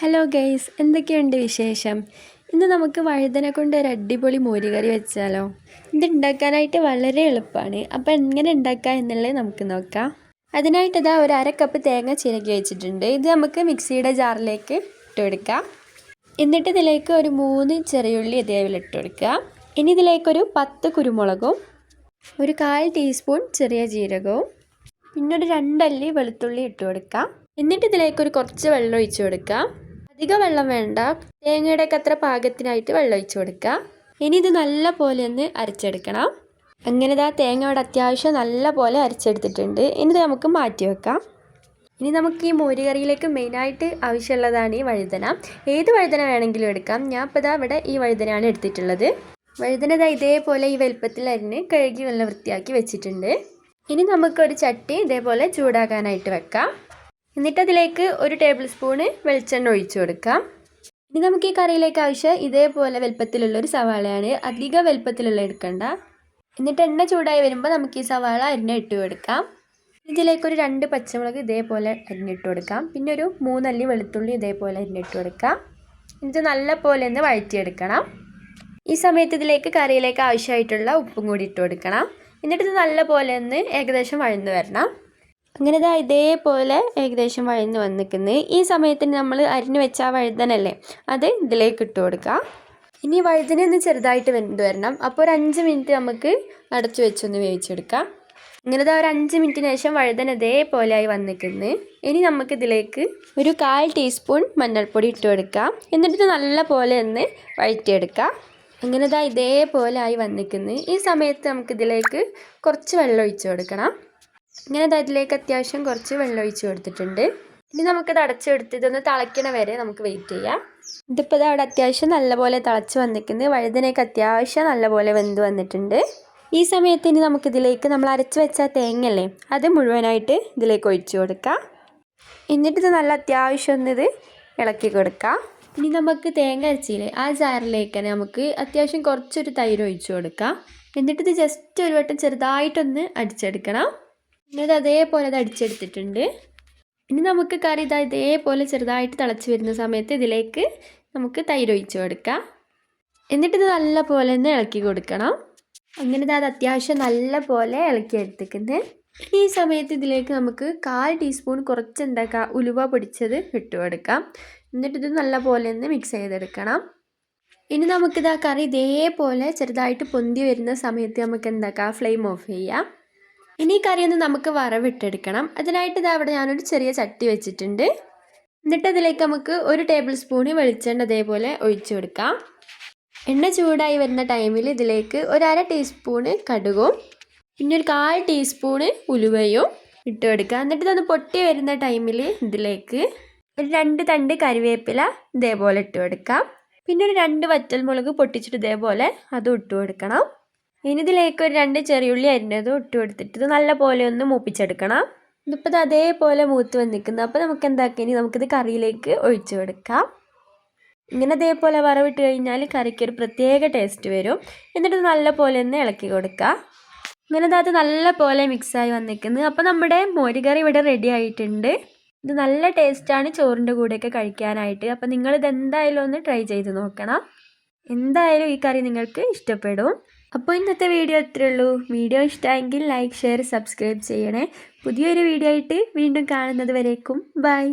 Hello guys എന്തൊക്കെയുണ്ട് വിശേഷം? ഇന്ന് നമുക്ക് വഴുതന കൊണ്ട് ഒരു അടിപൊളി മോരുകറി വെച്ചാലോ. ഇത് ഉണ്ടാക്കാനായിട്ട് വളരെ എളുപ്പമാണ്. അപ്പോൾ എങ്ങനെ ഉണ്ടാക്കുക എന്നുള്ളത് നമുക്ക് നോക്കാം. അതിനായിട്ട് ഇതാ ഒരു അര കപ്പ് തേങ്ങ ചിരകി വെച്ചിട്ടുണ്ട്. ഇത് നമുക്ക് മിക്സിയുടെ ജാറിലേക്ക് ഇട്ട് കൊടുക്കാം. എന്നിട്ട് ഇതിലേക്ക് ഒരു മൂന്ന് ചെറിയുള്ളി ഇതേപോലെ ഇട്ട് കൊടുക്കുക ഇനി ഇതിലേക്കൊരു പത്ത് കുരുമുളകും ഒരു കാൽ ടീസ്പൂൺ ചെറിയ ജീരകവും പിന്നെ ഒരു രണ്ടല്ലി വെളുത്തുള്ളി ഇട്ട് കൊടുക്കാം. എന്നിട്ട് ഇതിലേക്ക് ഒരു കുറച്ച് വെള്ളം ഒഴിച്ചു കൊടുക്കാം. അധികം വെള്ളം വേണ്ട. തേങ്ങയുടെയൊക്കെ അത്ര പാകത്തിനായിട്ട് വെള്ളം ഒഴിച്ചു കൊടുക്കുക. ഇനി ഇത് നല്ല പോലെ ഒന്ന് അരച്ചെടുക്കണം. അങ്ങനെ ഇതാ തേങ്ങ അവിടെ അത്യാവശ്യം നല്ല പോലെ അരച്ചെടുത്തിട്ടുണ്ട്. ഇനി ഇത് നമുക്ക് മാറ്റി വെക്കാം. ഇനി നമുക്ക് ഈ മോരുകറിയിലേക്ക് മെയിനായിട്ട് ആവശ്യമുള്ളതാണ് ഈ വഴുതന. ഏത് വഴുതന വേണമെങ്കിലും എടുക്കാം. ഞാൻ ഇപ്പോൾ ഇതാ ഇവിടെ ഈ വഴുതനയാണ് എടുത്തിട്ടുള്ളത്. വഴുതന ഇതാ ഇതേപോലെ ഈ വലുപ്പത്തിൽ അരിഞ്ഞ് കഴുകി നല്ല വൃത്തിയാക്കി വെച്ചിട്ടുണ്ട്. ഇനി നമുക്കൊരു ചട്ടി ഇതേപോലെ ചൂടാക്കാനായിട്ട് വെക്കാം. എന്നിട്ട് അതിലേക്ക് ഒരു ടേബിൾ സ്പൂണ് വെളിച്ചെണ്ണ ഒഴിച്ചു കൊടുക്കാം. ഇനി നമുക്ക് ഈ കറിയിലേക്ക് ആവശ്യം ഇതേപോലെ വലുപ്പത്തിലുള്ള ഒരു സവാളയാണ് അധിക വലുപ്പത്തിലുള്ള എടുക്കണ്ട. എന്നിട്ട് എണ്ണ ചൂടായി വരുമ്പോൾ നമുക്ക് ഈ സവാള അരിഞ്ഞ ഇട്ട് കൊടുക്കാം. ഇതിലേക്ക് ഒരു രണ്ട് പച്ചമുളക് ഇതേപോലെ അരിഞ്ഞിട്ട് കൊടുക്കാം. പിന്നെ ഒരു മൂന്നല്ലി വെളുത്തുള്ളി ഇതേപോലെ അരിഞ്ഞിട്ട് കൊടുക്കാം. ഇത് നല്ല പോലെ ഒന്ന് വഴറ്റിയെടുക്കണം. ഈ സമയത്ത് ഇതിലേക്ക് കറിയിലേക്ക് ആവശ്യമായിട്ടുള്ള ഉപ്പും കൂടി ഇട്ട് കൊടുക്കണം. എന്നിട്ട് ഇത് നല്ല പോലെ ഒന്ന് ഏകദേശം വഴന്നു വരണം. അങ്ങനെ ഇതാ ഇതേപോലെ ഏകദേശം വഴന്ന് വന്നിക്കുന്നത് ഈ സമയത്തിന് നമ്മൾ അരിഞ്ഞു വെച്ച ആ വഴുതനല്ലേ അത് ഇതിലേക്ക് ഇട്ട് കൊടുക്കുക ഇനി വഴുതന ഒന്ന് ചെറുതായിട്ട് വെന്ത് വരണം. അപ്പോൾ ഒരു അഞ്ച് മിനിറ്റ് നമുക്ക് അടച്ചു വെച്ചൊന്ന് വേവിച്ചെടുക്കാം. ഇങ്ങനെ ഒരു അഞ്ച് മിനിറ്റിന് ശേഷം വഴുതന ഇതേപോലെ ആയി വന്നിക്കുന്നത് ഇനി നമുക്ക് ഇതിലേക്ക് ഒരു കാൽ ടീസ്പൂൺ മഞ്ഞൾപ്പൊടി ഇട്ട് കൊടുക്കാം. എന്നിട്ട് നല്ല പോലെ ഒന്ന് വഴറ്റിയെടുക്കാം. അങ്ങനെ ഇതാ ഇതേപോലെ ആയി വന്നിരിക്കുന്നത് ഈ സമയത്ത് നമുക്കിതിലേക്ക് കുറച്ച് വെള്ളം ഒഴിച്ചു കൊടുക്കണം. ഇങ്ങനെ അതിലേക്ക് അത്യാവശ്യം കുറച്ച് വെള്ളം ഒഴിച്ച് കൊടുത്തിട്ടുണ്ട്. ഇനി നമുക്കിത് അടച്ചെടുത്ത് ഇതൊന്ന് തിളയ്ക്കണ വരെ നമുക്ക് വെയിറ്റ് ചെയ്യാം. ഇതിപ്പോൾ ഇത് അവിടെ അത്യാവശ്യം നല്ലപോലെ തിളച്ച് വന്നിരിക്കുന്നത് വഴുതനയൊക്കെ അത്യാവശ്യം നല്ലപോലെ വെന്ത് വന്നിട്ടുണ്ട്. ഈ സമയത്ത് ഇനി നമുക്കിതിലേക്ക് നമ്മൾ അരച്ച് വെച്ച തേങ്ങയല്ലേ അത് മുഴുവനായിട്ട് ഇതിലേക്ക് ഒഴിച്ചു കൊടുക്കാം. എന്നിട്ടിത് നല്ല അത്യാവശ്യം ഒന്നിത് ഇളക്കി കൊടുക്കാം. ഇനി നമുക്ക് തേങ്ങ അരച്ചില്ലേ ആ ജാറിലേക്ക് തന്നെ നമുക്ക് അത്യാവശ്യം കുറച്ചൊരു തൈര് ഒഴിച്ചു കൊടുക്കാം. എന്നിട്ടിത് ജസ്റ്റ് ഒരു വട്ടം ചെറുതായിട്ടൊന്ന് അടിച്ചെടുക്കണം. പിന്നെ അതേപോലെ അത് അടിച്ചെടുത്തിട്ടുണ്ട്. ഇനി നമുക്ക് കറി ഇതാ ഇതേപോലെ ചെറുതായിട്ട് തിളച്ച് വരുന്ന സമയത്ത് ഇതിലേക്ക് നമുക്ക് തൈര് ഒഴിച്ച് കൊടുക്കാം. എന്നിട്ടിത് നല്ല പോലെ ഒന്ന് ഇളക്കി കൊടുക്കണം. അങ്ങനെ അത് അത്യാവശ്യം നല്ല പോലെ ഇളക്കി എടുത്തേക്കുന്നത് ഈ സമയത്ത് ഇതിലേക്ക് നമുക്ക് കാൽ ടീസ്പൂൺ കുറച്ച് എന്താക്കുക ഉലുവ പൊടിച്ചത് ഇട്ട് കൊടുക്കാം. എന്നിട്ടിത് നല്ല പോലെ ഒന്ന് മിക്സ് ചെയ്തെടുക്കണം. ഇനി നമുക്കിത് ആ കറി ഇതേപോലെ ചെറുതായിട്ട് പൊന്തി വരുന്ന സമയത്ത് നമുക്ക് എന്താക്കാം ഫ്ലെയിം ഓഫ് ചെയ്യാം. ഇനി കറി നമുക്ക് വറവിട്ടെടുക്കണം. അതിനായിട്ട് ഇതാ അവിടെ ഞാനൊരു ചെറിയ ചട്ടി വെച്ചിട്ടുണ്ട്. എന്നിട്ട് അതിലേക്ക് നമുക്ക് ഒരു ടേബിൾ സ്പൂണ് വെളിച്ചെണ്ണ അതേപോലെ ഒഴിച്ചു കൊടുക്കാം. എണ്ണ ചൂടായി വരുന്ന ടൈമിൽ ഇതിലേക്ക് ഒരു അര ടീസ്പൂണ് കടുകും പിന്നെ ഒരു കാൽ ടീസ്പൂണ് ഉലുവയും ഇട്ട് കൊടുക്കുക. എന്നിട്ട് ഇതൊന്ന് പൊട്ടി വരുന്ന ടൈമിൽ ഇതിലേക്ക് ഒരു രണ്ട് തണ്ട് കരിവേപ്പില ഇതേപോലെ ഇട്ട് കൊടുക്കാം. പിന്നെ ഒരു രണ്ട് വറ്റൽമുളക് പൊട്ടിച്ചിട്ട് ഇതേപോലെ അതും ഇട്ട് കൊടുക്കണം. ഇനി ഇതിലേക്ക് ഒരു രണ്ട് ചെറിയുള്ളി അരിഞ്ഞതും ഇട്ട് കൊടുത്തിട്ട് ഇത് നല്ല പോലെ ഒന്ന് മൂപ്പിച്ചെടുക്കണം. ഇതിപ്പോൾ ഇത് അതേപോലെ മൂത്ത് വന്നിരിക്കുന്നു അപ്പോൾ നമുക്ക് എന്താക്കി? ഇനി നമുക്കിത് കറിയിലേക്ക് ഒഴിച്ചു കൊടുക്കാം. ഇങ്ങനെ അതേപോലെ വറവിട്ട് കഴിഞ്ഞാൽ കറിക്ക് ഒരു പ്രത്യേക ടേസ്റ്റ് വരും. എന്നിട്ട് നല്ല പോലെ ഒന്ന് ഇളക്കി കൊടുക്കുക ഇങ്ങനെ അത് നല്ല പോലെ മിക്സായി വന്നിരിക്കുന്നത് അപ്പോൾ നമ്മുടെ മോരുകറി ഇവിടെ റെഡി ആയിട്ടുണ്ട്. ഇത് നല്ല ടേസ്റ്റാണ് ചോറിന്റെ കൂടെയൊക്കെ കഴിക്കാനായിട്ട്. അപ്പോൾ നിങ്ങളിത് എന്തായാലും ഒന്ന് ട്രൈ ചെയ്ത് നോക്കണം. എന്തായാലും ഈ കറി നിങ്ങൾക്ക് ഇഷ്ടപ്പെടും. അപ്പോൾ ഇന്നത്തെ വീഡിയോ അത്രേ ഉള്ളൂ. വീഡിയോ ഇഷ്ടമായെങ്കിൽ ലൈക്ക് ഷെയർ സബ്സ്ക്രൈബ് ചെയ്യണേ. പുതിയൊരു വീഡിയോ ആയിട്ട് വീണ്ടും കാണുന്നത് വരേക്കും. ബൈ